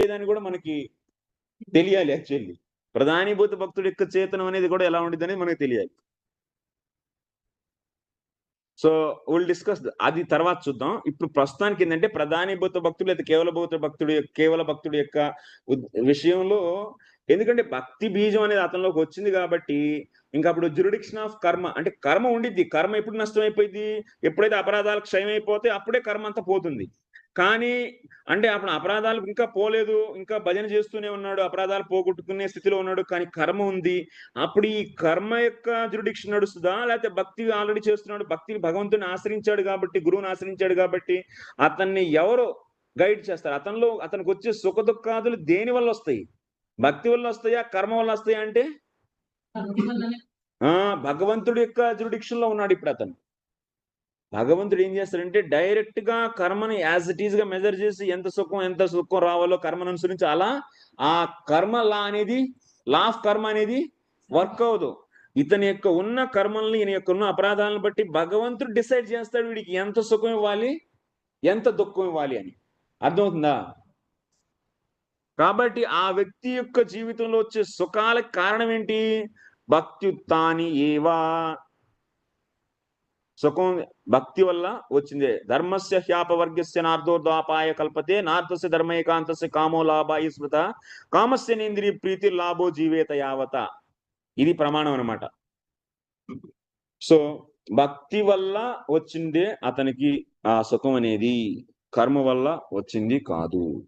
లేదని కూడా మనకి తెలియాలి యాక్చువల్లీ ప్రధానీభూత భక్తుడి యొక్క చేతనం అనేది కూడా ఎలా ఉంటుంది అనేది మనకి తెలియాలి. సో విల్ డిస్కస్ అది తర్వాత చూద్దాం. ఇప్పుడు ప్రస్తుతానికి ఏంటంటే ప్రధానీభూత భక్తుడు లేదా కేవల భూత భక్తుడు కేవల భక్తుడి యొక్క విషయంలో ఎందుకంటే భక్తి బీజం అనేది అతనిలోకి వచ్చింది కాబట్టి ఇంకా అప్పుడు జ్యురిడిక్షన్ ఆఫ్ కర్మ అంటే కర్మ ఉండిద్ది. కర్మ ఎప్పుడు నష్టం అయిపోయింది ఎప్పుడైతే అపరాధాలు క్షయం అయిపోతే అప్పుడే కర్మ అంతా పోతుంది. కానీ అంటే అప్పుడు అపరాధాలు ఇంకా పోలేదు ఇంకా భజన చేస్తూనే ఉన్నాడు అపరాధాలు పోగొట్టుకునే స్థితిలో ఉన్నాడు కానీ కర్మ ఉంది. అప్పుడు ఈ కర్మ యొక్క జ్యురిడిక్షన్ నడుస్తుందా? లేకపోతే భక్తి ఆల్రెడీ చేస్తున్నాడు భక్తిని భగవంతుని ఆశ్రయించాడు కాబట్టి గురువుని ఆశ్రయించాడు కాబట్టి అతన్ని ఎవరు గైడ్ చేస్తారు? అతనిలో అతనికి వచ్చే సుఖ దుఃఖాదులు దేని వల్ల వస్తాయి? భక్తి వల్ల వస్తాయా? కర్మ వల్ల వస్తాయా అంటే? ఆ భగవంతుడి యొక్క జ్యురిడిక్షన్లో ఉన్నాడు ఇప్పుడు అతను. భగవంతుడు ఏం చేస్తాడంటే డైరెక్ట్గా కర్మని యాజ్ ఇట్ ఈస్గా మెజర్ చేసి ఎంత సుఖం ఎంత సుఖం రావాలో కర్మను అనుసరించి అలా ఆ కర్మ లా అనేది లా ఆఫ్ కర్మ అనేది వర్క్ అవ్వదు. ఇతని యొక్క ఉన్న కర్మల్ని ఈయన యొక్క ఉన్న అపరాధాలను బట్టి భగవంతుడు డిసైడ్ చేస్తాడు వీడికి ఎంత సుఖం ఇవ్వాలి ఎంత దుఃఖం ఇవ్వాలి అని. అర్థమవుతుందా? కాబట్టి ఆ వ్యక్తి యొక్క జీవితంలో వచ్చే సుఖాలకు కారణం ఏంటి? భక్త్యుత్తాని ఏవా సుఖం భక్తి వల్ల వచ్చిందే. ధర్మస్య హ్యాపవర్గస్య నార్ధోర్ధాపాయ కల్పతే నార్థస్య ధర్మైకాంతస్య కామో లాభాయ స్మృత కామస్య నేంద్రియ ప్రీతి లాభో జీవేత యావత. ఇది ప్రమాణం అన్నమాట. సో భక్తి వల్ల వచ్చిందే అతనికి ఆ సుఖం అనేది. కర్మ వల్ల వచ్చింది కాదు.